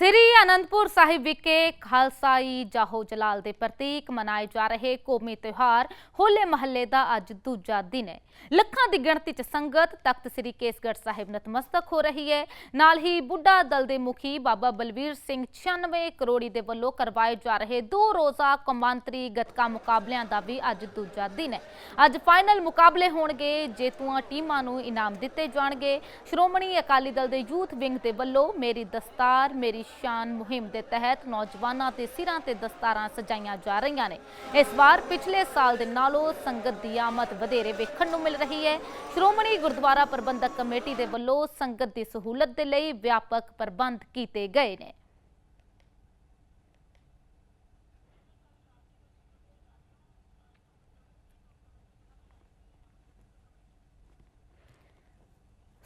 ਸ੍ਰੀ ਅਨੰਦਪੁਰ ਸਾਹਿਬ ਵਿਖੇ ਖਾਲਸਾਈ ਜਾਹੋ ਜਲਾਲ ਦੇ ਪ੍ਰਤੀਕ ਮਨਾਏ ਜਾ ਰਹੇ ਕੌਮੀ ਤਿਉਹਾਰ ਹੋਲੇ ਮਹੱਲੇ ਦਾ ਅੱਜ ਦੂਜਾ ਦਿਨ ਹੈ। ਲੱਖਾਂ ਦੀ ਗਿਣਤੀ 'ਚ ਸੰਗਤ ਤਖਤ ਸ੍ਰੀ ਕੇਸਗੜ੍ਹ ਸਾਹਿਬ ਨਤਮਸਤਕ ਹੋ ਰਹੀ ਹੈ। ਨਾਲ ਹੀ ਬੁੱਢਾ ਦਲ ਦੇ ਮੁਖੀ ਬਾਬਾ ਬਲਵੀਰ ਸਿੰਘ 96 ਕਰੋੜੀ ਦੇ ਵੱਲੋਂ ਕਰਵਾਏ ਜਾ ਰਹੇ ਦੋ ਰੋਜ਼ਾ ਕੌਮਾਂਤਰੀ ਗੱਤਕਾ ਮੁਕਾਬਲਿਆਂ ਦਾ ਵੀ ਅੱਜ ਦੂਜਾ ਦਿਨ ਹੈ। ਅੱਜ ਫਾਈਨਲ ਮੁਕਾਬਲੇ ਹੋਣਗੇ, ਜੇਤੂਆਂ ਟੀਮਾਂ ਨੂੰ ਇਨਾਮ ਦਿੱਤੇ ਜਾਣਗੇ। ਸ਼੍ਰੋਮਣੀ ਅਕਾਲੀ ਦਲ ਦੇ ਯੂਥ ਵਿੰਗ ਦੇ ਵੱਲੋਂ, ਮੇਰੀ ਦਸਤਾਰ, ਮੇਰੀ ਸ਼ਾਨ ਮੁਹਿੰਮ ਦੇ ਤਹਿਤ ਨੌਜਵਾਨਾਂ ਦੇ ਸਿਰਾਂ ਤੇ ਦਸਤਾਰਾਂ ਸਜਾਈਆਂ ਜਾ ਰਹੀਆਂ ਨੇ। ਇਸ ਵਾਰ ਪਿਛਲੇ ਸਾਲ ਦੇ ਨਾਲੋਂ ਸੰਗਤ ਦੀ ਆਮਦ ਵਧੇਰੇ ਵੇਖਣ ਨੂੰ ਮਿਲ ਰਹੀ ਹੈ। ਸ਼੍ਰੋਮਣੀ ਗੁਰਦੁਆਰਾ ਪ੍ਰਬੰਧਕ ਕਮੇਟੀ ਦੇ ਵੱਲੋਂ ਸੰਗਤ ਦੀ ਸਹੂਲਤ ਦੇ ਲਈ ਵਿਆਪਕ ਪ੍ਰਬੰਧ ਕੀਤੇ ਗਏ ਨੇ।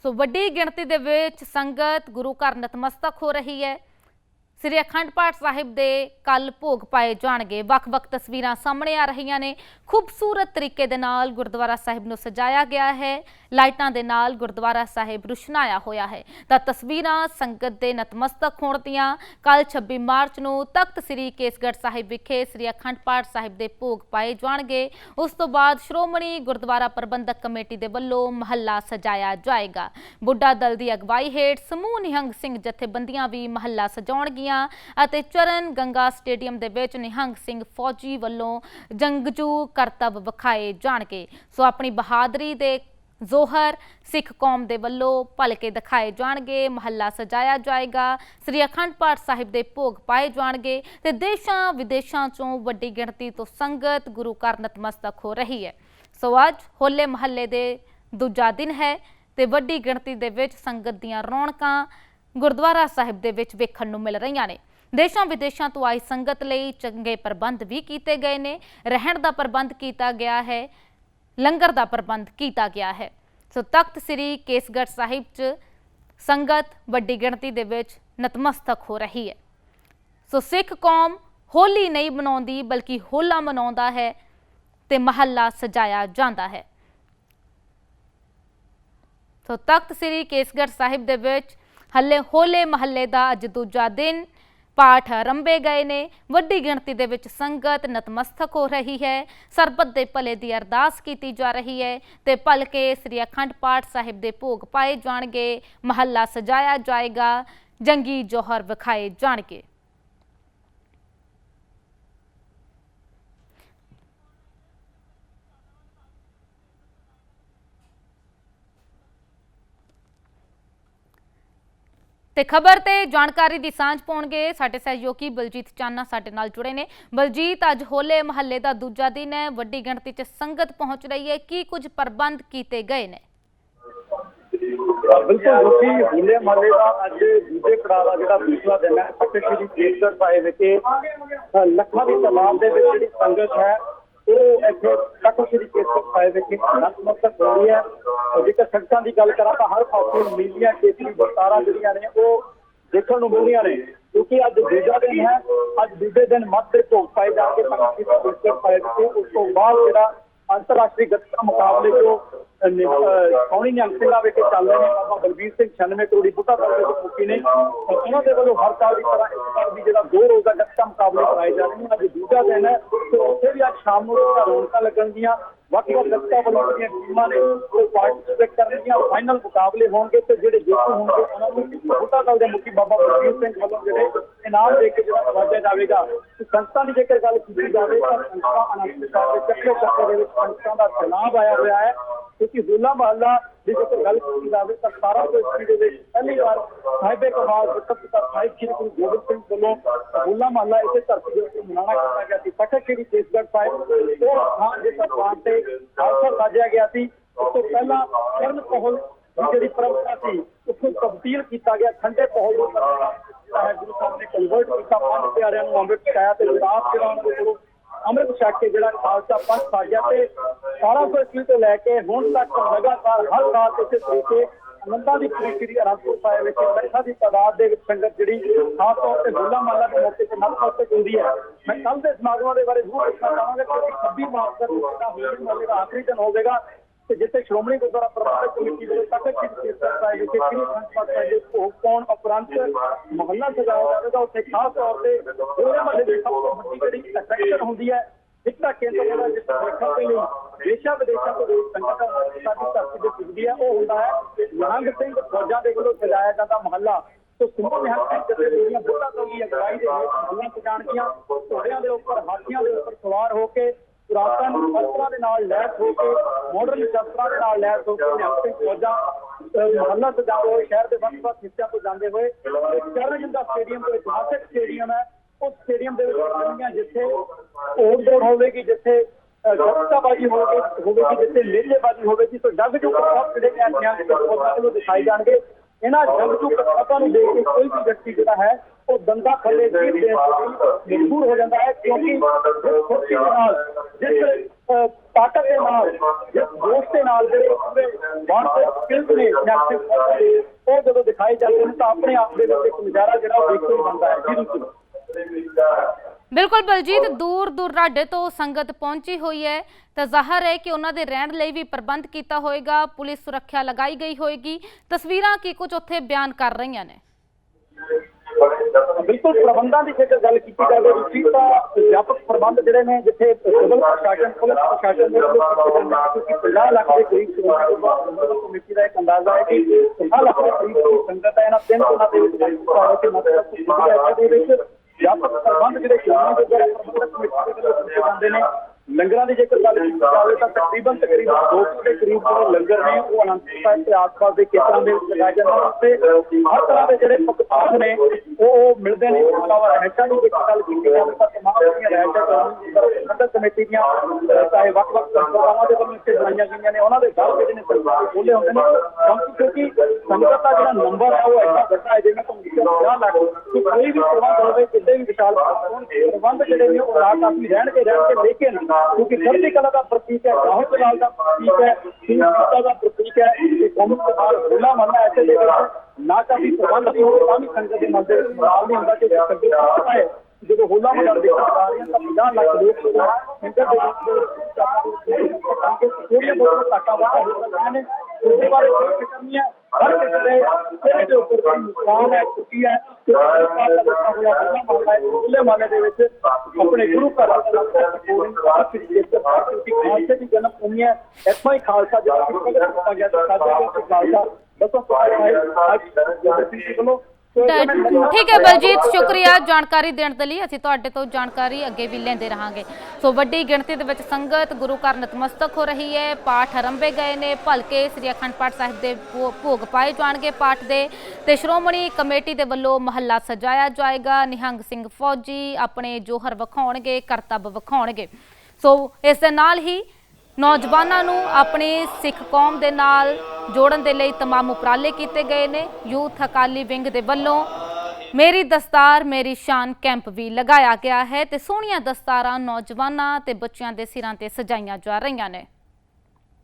ਸੋ ਵੱਡੀ ਗਿਣਤੀ ਦੇ ਵਿੱਚ ਸੰਗਤ ਗੁਰੂ ਘਰ ਨਤਮਸਤਕ ਹੋ ਰਹੀ ਹੈ। ਸ੍ਰੀ ਅਖੰਡ ਪਾਠ ਸਾਹਿਬ ਦੇ ਕੱਲ ਭੋਗ ਪਾਏ ਜਾਣਗੇ। ਵੱਖ-ਵੱਖ ਤਸਵੀਰਾਂ ਸਾਹਮਣੇ ਆ ਰਹੀਆਂ ਨੇ। ਖੂਬਸੂਰਤ ਤਰੀਕੇ ਦੇ ਨਾਲ ਗੁਰਦੁਆਰਾ ਸਾਹਿਬ ਨੂੰ ਸਜਾਇਆ ਗਿਆ ਹੈ। ਲਾਈਟਾਂ ਦੇ ਨਾਲ ਗੁਰਦੁਆਰਾ ਸਾਹਿਬ ਰੁਸ਼ਨਾਇਆ ਹੋਇਆ ਹੈ। ਤਾਂ ਤਸਵੀਰਾਂ ਸੰਗਤ ਦੇ ਨਤਮਸਤਕ ਹੋਣ ਦੀਆਂ। ਕੱਲ 26 ਮਾਰਚ ਨੂੰ ਤਖਤ ਸ੍ਰੀ ਕੇਸਗੜ੍ਹ ਸਾਹਿਬ ਵਿਖੇ ਸ੍ਰੀ ਅਖੰਡ ਪਾਠ ਸਾਹਿਬ ਦੇ ਭੋਗ ਪਾਏ ਜਾਣਗੇ। ਉਸ ਤੋਂ ਬਾਅਦ ਸ਼੍ਰੋਮਣੀ ਗੁਰਦੁਆਰਾ ਪ੍ਰਬੰਧਕ ਕਮੇਟੀ ਦੇ ਵੱਲੋਂ ਮਹੱਲਾ ਸਜਾਇਆ ਜਾਏਗਾ। ਬੁੱਢਾ ਦਲ ਦੀ ਅਗਵਾਈ ਹੇਠ ਸਮੂਹ ਨਿਹੰਗ ਸਿੰਘ ਜਥੇਬੰਦੀਆਂ ਵੀ ਮਹੱਲਾ ਸਜਾਉਣਗੀਆਂ। ਅਤੇ ਚਰਨ ਗੰਗਾ ਸਟੇਡੀਅਮ ਦੇ ਵਿੱਚ ਨਿਹੰਗ ਸਿੰਘ ਫੌਜੀ ਵੱਲੋਂ ਜੰਗਜੂ ਕਰਤੱਵ ਵਿਖਾਏ ਜਾਣਗੇ। ਸੋ ਆਪਣੀ ਬਹਾਦਰੀ ਦੇ ਜ਼ੋਹਰ ਸਿੱਖ ਕੌਮ ਦੇ ਵੱਲੋਂ ਭਲਕੇ ਦਿਖਾਏ ਜਾਣਗੇ। ਮਹੱਲਾ ਸਜਾਇਆ ਜਾਏਗਾ। ਸ੍ਰੀ ਅਖੰਡ ਪਾਠ ਸਾਹਿਬ ਦੇ ਭੋਗ ਪਾਏ ਜਾਣਗੇ ਤੇ ਦੇਸ਼ਾਂ ਵਿਦੇਸ਼ਾਂ ਚੋਂ ਵੱਡੀ ਗਿਣਤੀ ਤੋਂ ਸੰਗਤ ਗੁਰੂ ਘਰ ਨਤਮਸਤਕ ਹੋ ਰਹੀ ਹੈ। ਸੋ ਅੱਜ ਹੋਲੇ ਮਹੱਲੇ ਦੇ ਦੂਜਾ ਦਿਨ ਹੈ ਤੇ ਵੱਡੀ ਗਿਣਤੀ ਦੇ ਵਿੱਚ ਸੰਗਤ ਦੀਆਂ ਰੌਣਕਾਂ ਗੁਰਦੁਆਰਾ ਸਾਹਿਬ ਦੇ ਵਿੱਚ ਵੇਖਣ ਨੂੰ ਮਿਲ ਰਹੀਆਂ ਨੇ। ਦੇਸ਼ਾਂ ਵਿਦੇਸ਼ਾਂ ਤੋਂ ਆਈ ਸੰਗਤ ਲਈ ਚੰਗੇ ਪ੍ਰਬੰਧ ਵੀ ਕੀਤੇ ਗਏ ਨੇ। ਰਹਿਣ ਦਾ ਪ੍ਰਬੰਧ ਕੀਤਾ ਗਿਆ ਹੈ, ਲੰਗਰ ਦਾ ਪ੍ਰਬੰਧ ਕੀਤਾ ਗਿਆ ਹੈ। ਸੋ ਤਖਤ ਸ੍ਰੀ ਕੇਸਗੜ੍ਹ ਸਾਹਿਬ 'ਚ ਸੰਗਤ ਵੱਡੀ ਗਿਣਤੀ ਦੇ ਵਿੱਚ ਨਤਮਸਤਕ ਹੋ ਰਹੀ ਹੈ। ਸੋ ਸਿੱਖ ਕੌਮ ਹੋਲੀ ਨਹੀਂ ਮਨਾਉਂਦੀ, ਬਲਕਿ ਹੋਲਾ ਮਨਾਉਂਦਾ ਹੈ ਤੇ ਮਹੱਲਾ ਸਜਾਇਆ ਜਾਂਦਾ ਹੈ। ਸੋ ਤਖਤ ਸ੍ਰੀ ਕੇਸਗੜ੍ਹ ਸਾਹਿਬ ਦੇ ਵਿੱਚ ਹੱਲੇ ਹੋਲੇ ਮਹੱਲੇ ਦਾ ਅੱਜ ਦੂਜਾ ਦਿਨ। ਪਾਠ ਆਰੰਭੇ ਗਏ ਨੇ। ਵੱਡੀ ਗਿਣਤੀ ਦੇ ਵਿੱਚ ਸੰਗਤ ਨਤਮਸਤਕ ਹੋ ਰਹੀ ਹੈ। ਸਰਬੱਤ ਦੇ ਭਲੇ ਦੀ ਅਰਦਾਸ ਕੀਤੀ ਜਾ ਰਹੀ ਹੈ ਤੇ ਭਲਕੇ ਸ੍ਰੀ ਅਖੰਡ ਪਾਠ ਸਾਹਿਬ ਦੇ ਭੋਗ ਪਾਏ ਜਾਣਗੇ। ਮਹੱਲਾ ਸਜਾਇਆ ਜਾਏਗਾ। ਜੰਗੀ ਜੋਹਰ ਵਿਖਾਏ ਜਾਣਗੇ। ਤੇ ਖਬਰ ਤੇ ਜਾਣਕਾਰੀ ਦੀ ਸਾਂਝ ਪਾਉਣਗੇ ਸਾਡੇ ਸਹਿਯੋਗੀ ਬਲਜੀਤ ਚਾਨਾ ਸਾਡੇ ਨਾਲ ਜੁੜੇ ਨੇ। ਬਲਜੀਤ, ਅੱਜ ਹੋਲੇ ਮਹੱਲੇ ਦਾ ਦੂਜਾ ਦਿਨ ਹੈ। ਵੱਡੀ ਗਿਣਤੀ 'ਚ ਸੰਗਤ ਪਹੁੰਚ ਰਹੀ ਹੈ। ਕੀ ਕੁਝ ਪ੍ਰਬੰਧ ਕੀਤੇ ਗਏ ਨੇ? ਬਿਲਕੁਲ ਰੁਚੀ ਹੁਲੇ ਮਹੱਲੇ ਦਾ ਅੱਜ ਦੂਜੇ ਪੜਾਅ ਦਾ ਜਿਹੜਾ ਦੂਸਰਾ ਦਿਨ ਹੈ ਪੱਕੇ ਸ਼੍ਰੀ ਕੇਸਗੜ੍ਹ ਸਾਹਿਬ ਵਿਖੇ ਲੱਖਾਂ ਦੀ ਤਾਦਾਦ ਦੇ ਵਿੱਚ ਜਿਹੜੀ ਸੰਗਤ ਹੈ ਉਹ ਇੱਥੇ ਤਖਤ ਸ਼੍ਰੀ ਕੇਸਗੜ੍ਹ ਸਾਹਿਬ ਵਿਖੇ ਨਤਮਸਤਕ ਹੋ ਰਹੀ ਹੈ। ਜੇਕਰ ਸੰਗਤਾਂ ਦੀ ਗੱਲ ਕਰਾਂ ਤਾਂ ਹਰ ਪਾਸੇ ਨੀਲੀਆਂ ਕੇਸਰੀ ਦਸਤਾਰਾਂ ਜਿਹੜੀਆਂ ਨੇ, ਉਹ ਦੇਖਣ ਨੂੰ ਮਿਲਦੀਆਂ ਨੇ। ਕਿਉਂਕਿ ਅੱਜ ਦੂਜਾ ਦਿਨ ਹੈ। ਅੱਜ ਦੂਜੇ ਦਿਨ ਮੱਧ ਭੋਗ ਪਾਏ ਜਾ ਕੇ ਤਖਤ ਸ਼੍ਰੀ ਕੇਸਗੜ੍ਹ ਸਾਹਿਬ ਵਿਖੇ ਉਸ ਤੋਂ ਬਾਅਦ ਜਿਹੜਾ ਅੰਤਰਰਾਸ਼ਟਰੀ ਗੱਤਕਾ ਮੁਕਾਬਲੇ ਜੋ ਸੋਹਣੀ ਨਿਹੰਗ ਸਿੰਘਾਂ ਵਿਖੇ ਚੱਲ ਰਹੇ ਨੇ, ਬਾਬਾ ਬਲਬੀਰ ਸਿੰਘ 96 ਕਰੋੜੀ ਬੁੱਢਾ ਦਲ ਦੇ ਮੁਖੀ ਨੇ। ਉਹਨਾਂ ਦੇ ਵੱਲੋਂ ਹਰ ਸਾਲ ਦੀ ਤਰ੍ਹਾਂ ਇਸ ਵਾਰ ਵੀ ਜਿਹੜਾ ਦੋ ਰੋਜ਼ਾ ਗੱਤਕਾ ਮੁਕਾਬਲੇ ਕਰਾਏ ਜਾ ਰਹੇ ਨੇ। ਅੱਜ ਦੂਜਾ ਦਿਨ ਹੈ, ਤੇ ਉੱਥੇ ਵੀ ਅੱਜ ਸ਼ਾਮ ਨੂੰ ਜਿਹੜਾ ਰੌਣਕਾਂ ਲੱਗਣਗੀਆਂ। ਵੱਖ ਵੱਖ ਗੱਤਕਾ ਵੱਲੋਂ ਜਿਹੜੀਆਂ ਟੀਮਾਂ ਨੇ, ਉਹ ਪਾਰਟਿਸਿਪੇਟ ਕਰਨਗੀਆਂ ਫਾਈਨਲ ਮੁਕਾਬਲੇ ਹੋਣਗੇ ਤੇ ਜਿਹੜੇ ਜੇਤੂ ਹੋਣਗੇ, ਉਹਨਾਂ ਨੂੰ ਬੁੱਢਾ ਦਲ ਦੇ ਮੁਖੀ ਬਾਬਾ ਬਲਬੀਰ ਸਿੰਘ ਵੱਲੋਂ ਜਿਹੜੇ ਇਨਾਮ ਦੇ ਕੇ ਜਿਹੜਾ ਨਵਾਜਿਆ ਜਾਵੇਗਾ ਤੇ ਸੰਸਥਾ ਦੀ ਜੇਕਰ ਗੱਲ ਕੀਤੀ ਜਾਵੇ ਤਾਂ ਸੰਸਥਾ ਅਨੰਦਪੁਰ ਸਾਹਿਬ ਦੇ ਚੱਕਰੋ ਚੱਕਰ ਦੇ ਵਿੱਚ ਸੰਸਥਾ ਦਾ ਚਲਾਬ ਆਇਆ ਹੋਇਆ ਹੈ, ਕਿਉਂਕਿ ਹੋਲਾ ਮਹੱਲਾ ਦੀ ਜੇਕਰ ਗੱਲ ਕੀਤੀ ਜਾਵੇ ਤਾਂ 1700 ਈਸਵੀ ਦੇ ਵਿੱਚ ਪਹਿਲੀ ਵਾਰ ਸਾਹਿਬੇ ਕਮਾਲ ਗੁਰਤਪ ਸਾਹਿਬ ਸ੍ਰੀ ਗੁਰੂ ਗੋਬਿੰਦ ਸਿੰਘ ਵੱਲੋਂ ਹੋਲਾ ਮਹੱਲਾ ਇਸੇ ਧਰਤੀ ਦੇ ਉੱਤੇ ਮਨਾਉਣਾ ਕੀਤਾ ਗਿਆ ਸੀ। ਸਖਤ ਸ੍ਰੀ ਕੇਸਗੜ੍ਹ ਸਾਹਿਬ, ਉਹ ਥਾਂ ਸਥਾਨ ਤੇ ਖਾਲਸਾ ਸਾਜਿਆ ਗਿਆ ਸੀ। ਉਸ ਤੋਂ ਪਹਿਲਾਂ ਕਰਨ ਪਹੁਲ ਦੀ ਜਿਹੜੀ ਪਰੰਪਰਾ ਸੀ ਉਸ ਨੂੰ ਤਬਦੀਲ ਕੀਤਾ ਗਿਆ। ਠੰਡੇ ਪਹੁਲ ਨੂੰ ਪਰੰਪਰਾ ਹੈ ਗੁਰੂ ਸਾਹਿਬ ਨੇ ਕਨਵਰਟ ਕੀਤਾ। ਪੰਜ ਪਿਆਰਿਆਂ ਨੂੰ ਅੰਮ੍ਰਿਤ ਛਕਾਇਆ ਤੇ ਵਿਦਾਸ ਜਿਹੜਾ ਉਹਨਾਂ ਦੇ ਕੋਲੋਂ ਅੰਮ੍ਰਿਤ ਛਕ ਕੇ ਜਿਹੜਾ ਖਾਲਸਾ ਪੰਥ ਸਾਜਿਆ ਤੇ 1800 ਈਸਵੀ ਤੋਂ ਲੈ ਕੇ ਹੁਣ ਤੱਕ ਲਗਾਤਾਰ ਹਰ ਸਾਲ ਇਸੇ ਤਰੀਕੇ ਅਨੰਦਾਂ ਦੀ ਪੂਰੀ ਸ੍ਰੀ ਅਨੰਦਪੁਰ ਵਿੱਚ ਲੱਖਾਂ ਦੀ ਤਾਦਾਦ ਦੇ ਵਿੱਚ ਸੰਗਤ ਜਿਹੜੀ ਖਾਸ ਤੌਰ ਤੇ ਹੋਲਾ ਮਹੱਲਾ ਦੇ ਮੌਕੇ ਤੇ ਨਤਮਸਤਕ ਹੁੰਦੀ ਹੈ। ਮੈਂ ਕੱਲ ਦੇ ਸਮਾਗਮਾਂ ਦੇ ਬਾਰੇ ਜ਼ਰੂਰ ਦੱਸਣਾ ਚਾਹਾਂਗਾ ਕਿ 26 ਮਾਰਚ ਤੱਕ ਹੋਲੀ ਹੋਲੇ ਮਹੱਲੇ ਦਾ ਆਖਰੀ ਦਿਨ ਹੋਵੇਗਾ ਤੇ ਜਿੱਥੇ ਸ਼੍ਰੋਮਣੀ ਗੁਰਦੁਆਰਾ ਪ੍ਰਬੰਧਕ ਕਮੇਟੀ ਵੱਲੋਂ ਤਖਤ ਸ੍ਰੀ ਕੇਸਗੜ੍ਹ ਸਾਹਿਬ ਵਿਖੇ ਸ੍ਰੀ ਅਖੰਡ ਪਾਠ ਸਾਹਿਬ ਦੇ ਭੋਗ ਪਾਉਣ ਉਪਰੰਤ ਮਹੱਲਾ ਸਜਾਇਆ ਜਾਵੇਗਾ। ਉੱਥੇ ਖਾਸ ਤੌਰ ਤੇ ਹੋਲੇ ਮਹੱਲੇ ਦੀ ਸਭ ਤੋਂ ਵੱਡੀ ਜਿਹੜੀ ਅਟਰੈਕਸ਼ਨ ਹੁੰਦੀ ਹੈ ਸਿੱਖਾ ਕੇਂਦਰ ਜਿਹੜਾ ਜਿਸ ਦੇਖਣ ਦੇ ਲਈ ਦੇਸ਼ਾਂ ਵਿਦੇਸ਼ਾਂ ਤੋਂ ਲੋਕ ਸੰਗਤਾਂ ਸਾਡੀ ਧਰਤੀ ਤੇ ਪੁੱਜਦੀ ਹੈ ਉਹ ਹੁੰਦਾ ਹੈ ਨਿਹੰਗ ਸਿੰਘ ਫੌਜਾਂ ਦੇ ਵੱਲੋਂ ਸਜਾਇਆ ਜਾਂਦਾ ਮਹੱਲਾ। ਤੋ ਸੁੰਦਰ ਨਿਹੰਗ ਸਿੰਘ ਜਥੇ ਜਿਹੜੀਆਂ ਬੁੱਢਾ ਤੋਂ ਵੀ ਅਗਵਾਈ ਦੇ ਵਿੱਚ ਮਹੱਲਾ ਸਜਾਣਗੀਆਂ ਘੋੜਿਆਂ ਦੇ ਉੱਪਰ, ਹਾਥੀਆਂ ਦੇ ਉੱਪਰ ਸਵਾਰ ਹੋ ਕੇ ਪੁਰਾਤਨ ਸ਼ਸਤਰਾਂ ਦੇ ਨਾਲ ਲੈਸ ਹੋ ਕੇ ਮਾਡਰਨ ਸ਼ਸਤਰਾਂ ਦੇ ਨਾਲ ਲੈਸ ਹੋ ਕੇ ਨਿਹੰਗ ਸਿੰਘ ਫੌਜਾਂ, ਅਹ ਮਹੱਲਾ ਸਜਾਉਂਦੇ ਹੋਏ, ਸ਼ਹਿਰ ਦੇ ਵੱਖ-ਵੱਖ ਹਿੱਸਿਆਂ ਤੋਂ ਜਾਂਦੇ ਹੋਏ ਚਰਨਜਿੰਦਾ ਸਟੇਡੀਅਮ ਦੇ ਇਤਿਹਾਸਕ ਸਟੇਡੀਅਮ ਹੈ। ਉਸ ਸਟੇਡੀਅਮ ਦੇ ਵਿੱਚ ਹੋਣਗੀਆਂ ਜਿੱਥੇ ਦੌੜ ਹੋਵੇਗੀ ਜਿੱਥੇ ਗੱਤਕਾਬਾਜ਼ੀ ਹੋਵੇਗੀ ਹੋਵੇਗੀ ਜਿੱਥੇ ਮੇਲੇਬਾਜ਼ੀ ਹੋਵੇਗੀ ਤੋਂ ਜੱਗ ਜੋ ਸਭ ਜਿਹੜੇ ਨਿਆਂ ਦੇ ਫੌਜਾਂ ਨੂੰ ਦਿਖਾਈ ਜਾਣਗੇ। ਇਹਨਾਂ ਜੰਗਜੂ ਕਥਾਵਾਂ ਨੂੰ ਦੇਖ ਕੇ ਕੋਈ ਵੀ ਵਿਅਕਤੀ ਜਿਹੜਾ ਹੈ ਉਹ ਦੰਦਾ ਥੱਲੇ ਜੀਭ ਦੇ ਮਜਬੂਰ ਹੋ ਜਾਂਦਾ ਹੈ ਕਿਉਂਕਿ ਫੁਰਤੀ ਦੇ ਨਾਲ ਜਿਸ ਤਾਕਤ ਦੇ ਨਾਲ ਜਿਸ ਜੋਸ਼ ਦੇ ਨਾਲ ਜਿਹੜੇ ਪੂਰੇ ਬਾਣ ਦੇ ਸਕਿਲਸ ਨੇ ਨੈਕਟਿਵ ਉਹ ਜਦੋਂ ਦਿਖਾਏ ਜਾਂਦੇ ਨੇ ਤਾਂ ਆਪਣੇ ਆਪ ਦੇ ਵਿੱਚ ਇੱਕ ਨਜ਼ਾਰਾ ਜਿਹੜਾ ਉਹ ਦੇਖਣ ਨੂੰ ਬਣਦਾ ਹੈ ਜੀ ਬਿਲਕੁਲ ਬਿਲਕੁਲ ਬਲਜੀਤ, ਦੂਰ ਦੁਰਾਡੇ ਤੋਂ ਸੰਗਤ ਪਹੁੰਚੀ ਹੋਈ ਹੈ। ਤਾਂ ਜ਼ਾਹਰ ਹੈ ਕਿ ਉਹਨਾਂ ਦੇ ਰਹਿਣ ਲਈ ਵੀ ਪ੍ਰਬੰਧ ਕੀਤਾ ਹੋਏਗਾ, ਪੁਲਿਸ ਸੁਰੱਖਿਆ ਲਗਾਈ ਗਈ ਹੋਏਗੀ। ਤਸਵੀਰਾਂ ਕੀ ਕੁਝ ਉੱਥੇ ਬਿਆਨ ਕਰ ਰਹੀਆਂ ਨੇ। ਬਿਲਕੁਲ, ਪ੍ਰਬੰਧਾਂ ਦੀ ਜੇਕਰ ਗੱਲ ਕੀਤੀ ਜਾਵੇ ਰੁਚੀ ਤਾਂ ਵਿਆਪਕ ਪ੍ਰਬੰਧ ਜਿਹੜੇ ਨੇ, ਜਿੱਥੇ ਸਿਵਲ ਪ੍ਰਸ਼ਾਸਨ, ਪੁਲਿਸ ਪ੍ਰਸ਼ਾਸਨ ਦੇ ਵੱਲੋਂ ਕੀਤੇ ਜਾਂਦੇ ਨੇ, ਕਿਉਂਕਿ 50 ਲੱਖ ਦੇ ਕਰੀਬ ਕਮੇਟੀ ਦਾ ਇੱਕ ਅੰਦਾਜ਼ਾ ਹੈ ਕਿ 50 ਲੱਖ ਦੇ ਕਰੀਬ ਸੰਗਤ ਹੈ। ਇਹਨਾਂ ਤਿੰਨ ਦਿਨਾਂ ਦੇ ਵਿੱਚ ਜਿਹੜੀ ਭਾਰਤ ਮਤਲਬ ਦੇ ਵਿੱਚ ਵਿਆਪਕ ਗੁਰਦੁਆਰਾ ਪ੍ਰਬੰਧਕ ਕਮੇਟੀ ਦੇ ਵੱਲੋਂ ਕੀਤੇ ਜਾਂਦੇ ਨੇ ਲੰਗਰਾਂ ਦੀ ਜੇਕਰ ਗੱਲ ਕੀਤੀ ਜਾਵੇ ਤਾਂ ਤਕਰੀਬਨ ਤਕਰੀਬਨ 200 ਦੇ ਕਰੀਬ ਜਿਹੜੇ ਲੰਗਰ ਨੇ ਉਹ ਅਨੰਦਪੁਰ ਸਾਹਿਬ ਦੇ ਆਸ-ਪਾਸ ਦੇ ਖੇਤਰਾਂ ਦੇ ਵਿੱਚ ਲਗਾਏ ਜਾਂਦੇ ਨੇ। ਤੇ ਹਰ ਤਰ੍ਹਾਂ ਦੇ ਜਿਹੜੇ ਪਕਵਾਨ ਨੇ, ਉਹ ਮਿਲਦੇ ਨੇ। ਇਸ ਤੋਂ ਇਲਾਵਾ ਦੀ ਜੇਕਰ ਗੱਲ ਕੀਤੀ ਜਾਵੇ ਤਾਂ ਤਮਾਮ ਜਿਹੜੀਆਂ ਰਹਿਸ਼ਾਂ ਕਾਨੂੰਨੀ ਪ੍ਰਬੰਧਕ ਕਮੇਟੀ ਦੀਆਂ ਚਾਹੇ ਵੱਖ-ਵੱਖ ਸੰਸਥਾਵਾਂ ਦੇ ਵੱਲੋਂ ਇੱਥੇ ਬਣਾਈਆਂ ਗਈਆਂ ਨੇ, ਉਹਨਾਂ ਦੇ ਘਰ ਜਿਹੜੇ ਨੇ ਸਰਕਾਰ ਖੋਲੇ ਹੁੰਦੇ ਨੇ। ਕਿਉਂਕਿ ਕਿਉਂਕਿ ਸੰਗਤ ਦਾ ਜਿਹੜਾ ਨੰਬਰ ਹੈ, ਉਹ ਇੰਨਾ ਵੱਡਾ ਹੈ, ਜਿਵੇਂ ਤੁਹਾਨੂੰ ਦੱਸਿਆ 50 ਲੱਖ ਕਿ ਕੋਈ ਵੀ ਪ੍ਰਬੰਧ ਹੋਵੇ ਕਿਤੇ ਵੀ ਵਿਸ਼ਾਲ ਪ੍ਰਬੰਧ ਜਿਹੜੇ ਨੇ ਉਹ ਰਾਤ ਕਾਫੀ ਰਹਿਣਗੇ ਰਹਿਣ ਕੇ ਲੇਕਿਨ ਕਿਉਂਕਿ ਚੜ੍ਹਦੀ ਕਲਾ ਦਾ ਪ੍ਰਤੀਕ ਹੈ ਰਾਹੁਲ ਜਲਾਲ ਦਾ ਪ੍ਰਤੀਕ ਹੈ ਸਿੰਘਤਾ ਦਾ ਪ੍ਰਤੀਕ ਹੈ, ਇਹ ਕੌਮ ਦੇ ਨਾਲ ਹੋਲਾ ਮਹੱਲਾ ਐਸੇ ਦੇ ਵਿੱਚ ਨਾ ਕਾਫੀ ਪ੍ਰਬੰਧ ਨਹੀਂ ਹੋਵੇ ਤਾਂ ਵੀ ਸੰਗਤ ਦੇ ਮਨ ਦੇ ਮਰਾਲ ਨਹੀਂ ਹੁੰਦਾ ਕਿ ਸੰਗਤ ਨੂੰ ਹੈ, ਜਦੋਂ ਹੋਲਾ ਮਹੱਲਾ ਦੇਖਣ ਆ ਰਹੀਆਂ, ਤਾਂ 50 ਲੱਖ ਲੋਕ ਸੰਗਤ ਦੇ ਵਿੱਚ ਥੋੜੀਆਂ ਬਹੁਤ ਘਾਟਾ ਵਾਧਾ ਹੋ ਸਕਦੀਆਂ ਨੇ, ਉਹਦੇ ਬਾਰੇ ਕੋਈ ਫਿਕਰ ਨਹੀਂ ਹੈ ਹਰ ਕਿਸੇ ਦੇ ਸਿਰ ਦੇ ਉੱਪਰ ਕੋਈ ਨੁਕਸਾਨ ਹੈ ਚੁੱਕੀ ਹੈ ਉਹਲੇ ਮਾਨੇ ਦੇ ਵਿੱਚ ਆਪਣੇ ਗੁਰੂ ਘਰ ਦਾ ਖਾਲਸੇ ਦੀ ਜਨਮ ਭੂਮੀ ਹੈ। ਇੱਥੋਂ ਹੀ ਖਾਲਸਾ ਜਿਹੜਾ ਕਿ ਕੀਤਾ ਗਿਆ ਸੀ ਖਾਲਸਾ ਦੱਸੋ ਸਾਹਿਬ ਠੀਕ ਹੈ ਬਲਜੀਤ, ਸ਼ੁਕਰੀਆ ਜਾਣਕਾਰੀ ਦੇਣ ਦੇ ਲਈ। ਅਸੀਂ ਤੁਹਾਡੇ ਤੋਂ ਜਾਣਕਾਰੀ ਅੱਗੇ ਵੀ ਲੈਂਦੇ ਰਹਾਂਗੇ। ਸੋ ਵੱਡੀ ਗਿਣਤੀ ਦੇ ਵਿੱਚ ਸੰਗਤ ਗੁਰੂ ਘਰ ਨਤਮਸਤਕ ਹੋ ਰਹੀ ਹੈ। ਪਾਠ ਆਰੰਭੇ ਗਏ ਨੇ। ਭਲਕੇ ਸ੍ਰੀ ਅਖੰਡ ਪਾਠ ਸਾਹਿਬ ਦੇ ਭੋ- ਭੋਗ ਪਾਏ ਜਾਣਗੇ ਪਾਠ ਦੇ। ਤੇ ਸ਼੍ਰੋਮਣੀ ਕਮੇਟੀ ਦੇ ਵੱਲੋਂ ਮਹੱਲਾ ਸਜਾਇਆ ਜਾਏਗਾ। ਨਿਹੰਗ ਸਿੰਘ ਫੌਜੀ ਆਪਣੇ ਜੋਹਰ ਵਿਖਾਉਣਗੇ ਕਰਤੱਵ ਵਿਖਾਉਣਗੇ। ਸੋ ਇਸ ਦੇ ਨਾਲ ਹੀ ਨੌਜਵਾਨਾਂ ਨੂੰ ਆਪਣੀ ਸਿੱਖ ਕੌਮ ਦੇ ਨਾਲ ਜੋੜਨ ਦੇ ਲਈ तमाम ਉਪਰਾਲੇ ਕੀਤੇ ਗਏ ਨੇ ਯੂਥ ਅਕਾਲੀ ਵਿੰਗ ਦੇ ਵੱਲੋਂ ਮੇਰੀ ਦਸਤਾਰ ਮੇਰੀ ਸ਼ਾਨ ਕੈਂਪ ਵੀ ਲਗਾਇਆ ਗਿਆ ਹੈ ਤੇ ਸੋਹਣੀਆਂ ਦਸਤਾਰਾਂ ਨੌਜਵਾਨਾਂ ਤੇ ਬੱਚਿਆਂ ਦੇ ਸਿਰਾਂ ਤੇ ਸਜਾਈਆਂ ਜਾ ਰਹੀਆਂ ਨੇ